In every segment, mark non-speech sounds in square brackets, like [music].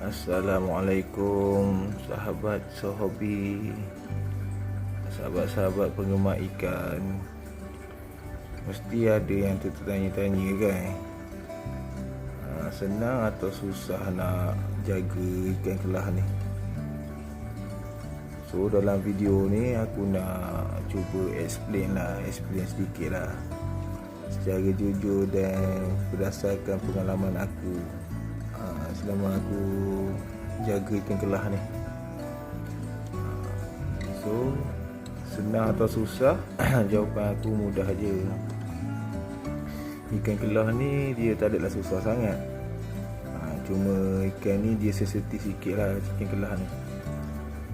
Assalamualaikum sahabat sehobi Sahabat-sahabat penggemar ikan. Mesti ada yang tertanya-tanya kan? Ha, Senang atau susah nak jaga ikan kelah ni? So dalam video ni aku nak cuba explain lah Explain sedikit lah. Secara jujur dan berdasarkan pengalaman aku selama aku jaga ikan kelah ni. So senang atau susah [clears throat] jawapan aku mudah aja ikan kelah ni dia tak adalah susah sangat. Ha, cuma ikan ni dia sensitif sikit lah ikan kelah ni.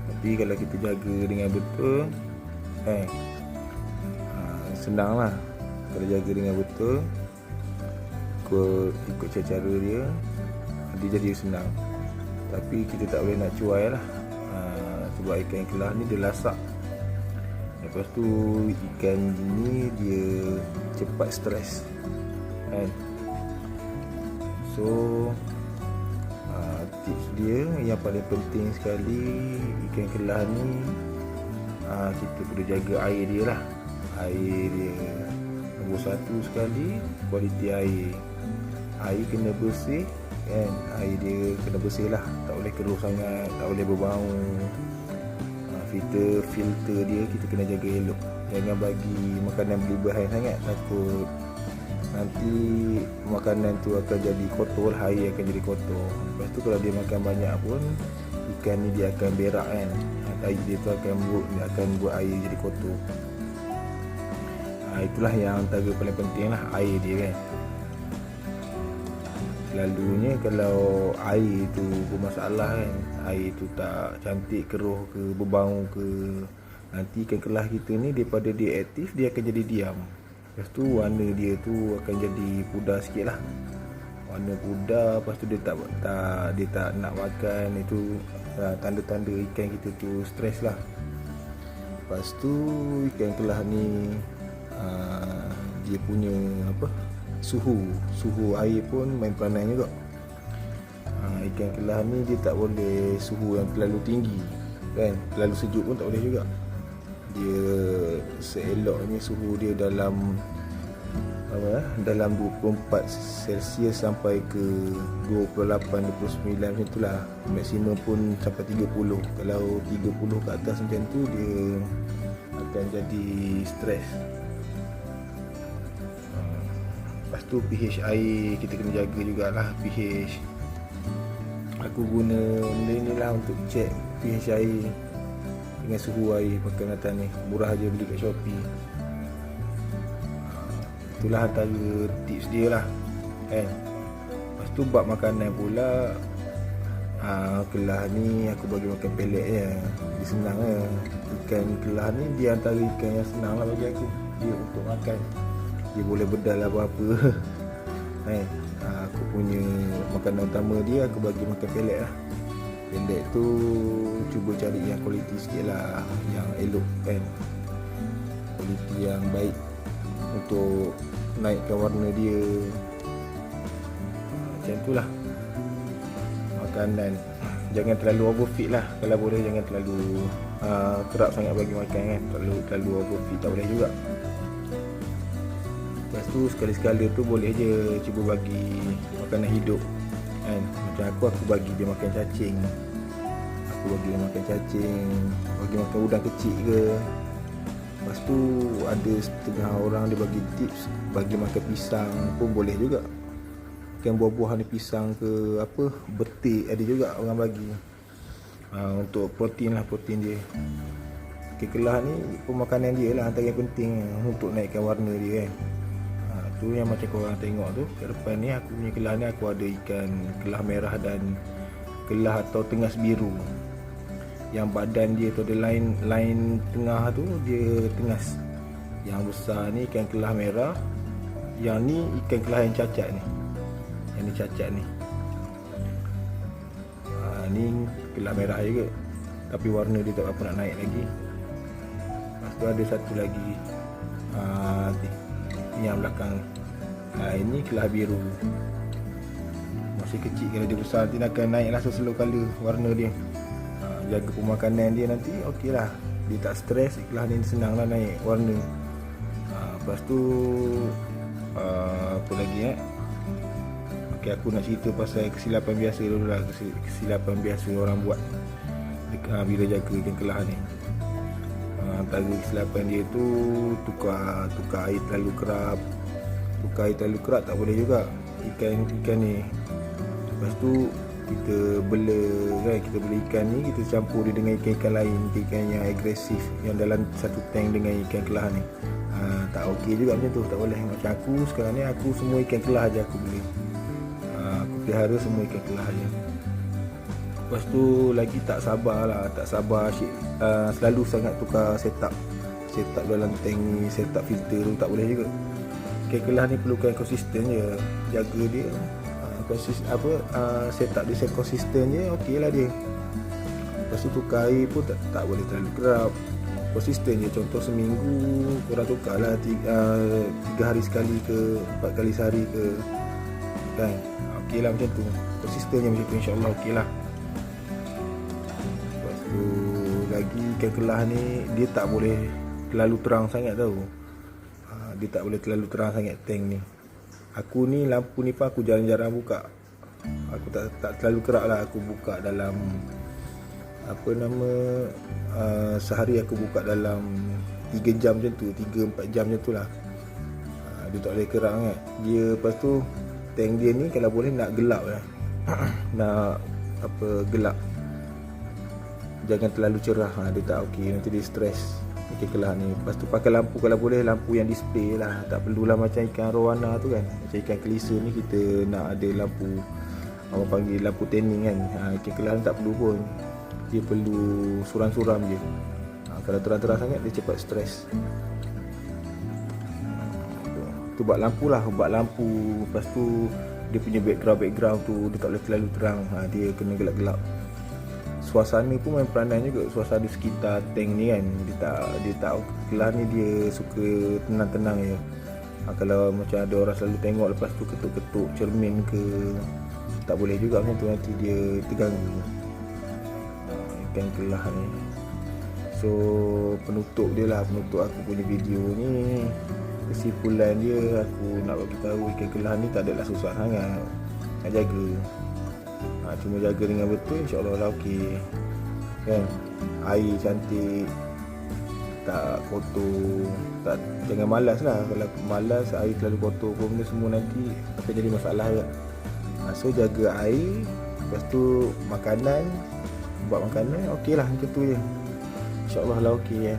Tapi kalau kita jaga dengan betul eh ha, senang lah. Kalau jaga dengan betul ikut, ikut cara-cara dia dia jadi senang. Tapi kita tak boleh nak cuai lah. Ha, sebab ikan kelah ni dia lasak. Lepas tu ikan ni dia cepat stres. Kan? So ha, tips dia yang paling penting sekali ikan kelah ni ha, kita perlu jaga air dia lah. Air dia nombor satu sekali kualiti air. Air kena bersih kan. Air dia kena bersih lah. Tak boleh keruh sangat tak boleh berbau. Uh, filter filter dia kita kena jaga elok. Jangan bagi makanan berlebihan sangat. Takut nanti makanan tu akan jadi kotor lah. Air akan jadi kotor. Lepas tu kalau dia makan banyak pun ikan ni dia akan berak kan. Air dia tu akan buat dia akan buat air jadi kotor. Uh, itulah yang antara paling penting lah air dia kan selalunya kalau air tu bermasalah kan air tu tak cantik keruh ke berbau ke nanti ikan kelah kita ni daripada dia aktif dia akan jadi diam. Lepas tu warna dia tu akan jadi pudar sikit lah. Warna pudar lepas tu dia tak, tak dia tak nak makan itu uh, tanda-tanda ikan kita tu stres lah. Lepas tu ikan kelah ni uh, dia punya apa suhu suhu air pun main peranan juga. Ha, ikan kelah ni dia tak boleh suhu yang terlalu tinggi kan? Terlalu sejuk pun tak boleh juga. Dia seeloknya suhu dia dalam apa dalam 24 celsius sampai ke 28 29 macam itulah maksimum pun sampai 30 kalau 30 ke atas macam tu dia akan jadi stres Lepas tu pH air kita kena jaga jugalah pH Aku guna benda ni lah untuk check pH air Dengan suhu air pakai natan ni. Murah je beli kat Shopee. Itulah antara tips dia lah kan? Lepas tu buat makanan pula. Ha, Kelah ni aku bagi makan pelet je. Dia senang je. Ikan kelah ni dia antara ikan yang senang lah bagi aku. Dia untuk makan dia boleh bedal apa-apa. [laughs] Eh, aku punya makanan utama dia aku bagi makan pelet lah. Pelet tu cuba cari yang kualiti sikit lah yang elok kan. Kualiti yang baik untuk naikkan warna dia. Macam tu lah. Makanan. Jangan terlalu overfeed lah. Kalau boleh jangan terlalu uh, kerap sangat bagi makan kan. Terlalu terlalu overfeed tak boleh juga tu sekali-sekala tu boleh je cuba bagi makanan hidup kan? Macam aku aku bagi dia makan cacing. Aku bagi dia makan cacing Bagi makan udang kecil ke. Lepas tu ada setengah orang dia bagi tips Bagi makan pisang pun boleh juga. Makan buah-buahan pisang ke apa Betik ada juga orang bagi. Ha, Untuk protein lah protein dia. Kekelah ni pemakanan dia lah antara yang penting Untuk naikkan warna dia kan tu yang macam korang tengok tu kat depan ni aku punya kelah ni aku ada ikan kelah merah dan kelah atau tengas biru yang badan dia tu ada lain lain tengah tu dia tengas yang besar ni ikan kelah merah yang ni ikan kelah yang cacat ni yang ni cacat ni. Ha, ni kelah merah juga tapi warna dia tak apa nak naik lagi. Lepas tu ada satu lagi. Ha, yang belakang ha, ini kelah biru. Masih kecil kalau dia besar. Nanti akan naik lah slow color Warna dia. Ha, Jaga pemakanan dia nanti Okey lah. Dia tak stres Ikhlas dia senang lah naik warna. Ha, Lepas tu uh, Apa lagi eh? Okay, aku nak cerita pasal kesilapan biasa dulu lah. Kesilapan biasa orang buat. Bila jaga ikan kelah ni Antara kesilapan dia tu Tukar tukar air terlalu kerap. Tukar air terlalu kerap tak boleh juga. Ikan-ikan ni. Lepas tu kita bela kan kita bela ikan ni kita campur dia dengan ikan-ikan lain. Ikan yang agresif yang dalam satu tank dengan ikan kelah ni. Ha, tak okey juga macam tu tak boleh. Macam aku sekarang ni aku semua ikan kelah aja aku beli. Ha, aku pelihara semua ikan kelah aja lepas tu lagi tak sabar lah tak sabar asyik uh, selalu sangat tukar setup. Setup dalam tank ni setup filter tu tak boleh juga. Ikan kelah ni perlukan konsisten je jaga dia. Konsis apa uh, setup dia konsisten je okey lah dia. Lepas tu tukar air pun tak, tak boleh terlalu kerap. Konsisten je contoh seminggu korang tukar lah tiga, uh, tiga hari sekali ke empat kali sehari ke. Kan? Okey lah macam tu. Konsisten je macam tu insyaAllah okey lah lagi ikan kelah ni dia tak boleh terlalu terang sangat tau. Uh, dia tak boleh terlalu terang sangat tank ni. Aku ni lampu ni pun aku jarang-jarang buka. Aku tak tak terlalu kerak lah aku buka dalam Apa nama uh, Sehari aku buka dalam 3 jam macam tu 3-4 jam macam tu lah. Uh, Dia tak boleh kerak kan Dia lepas tu Tank dia ni kalau boleh nak gelap lah [clears throat] Nak Apa gelap Jangan terlalu cerah. Ha, Dia tak okey Nanti dia stress. Ikan kelah ni. Lepas tu pakai lampu kalau boleh lampu yang display lah. Tak perlulah macam ikan rowana tu kan. Macam ikan kelisa ni kita nak ada lampu Orang panggil lampu tanning kan. Ha, Ikan kelah ni tak perlu pun. Dia perlu suram-suram je. Ha, Kalau terang-terang sangat dia cepat stres Tu buat lampu lah Buat lampu. Lepas tu Dia punya background-background tu Dia tak boleh terlalu terang. Ha, Dia kena gelap-gelap suasana pun main peranan juga. Suasana sekitar tank ni kan dia tak dia tak kelas ni dia suka tenang-tenang je. Ha, kalau macam ada orang selalu tengok lepas tu ketuk-ketuk cermin ke tak boleh juga macam tu nanti dia terganggu. Ikan kelah ni. So penutup dia lah penutup aku punya video ni. Kesimpulan dia aku nak bagi tahu ikan kelah ni tak adalah susah sangat. Nak jaga Cuma jaga dengan betul InsyaAllah lah okey Kan? Air cantik Tak kotor tak, Jangan malas lah. Kalau malas Air terlalu kotor pun Benda semua nanti Akan jadi masalah juga. Ha, So jaga air Lepas tu Makanan Buat makanan Okey lah macam tu je. InsyaAllah lah okey ya.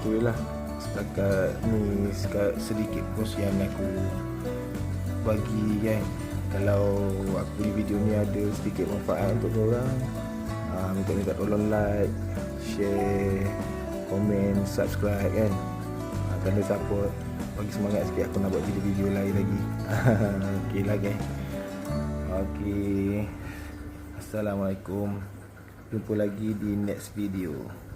Itulah Setakat ni Sedikit perkongsian aku bagi kan kalau aku di video ni ada sedikit manfaat untuk orang uh, minta minta tolong like share komen subscribe kan? Uh, tanda support bagi semangat sikit aku nak buat video-video lain lagi. [laughs] Ok lah kan ok Assalamualaikum. Jumpa lagi di next video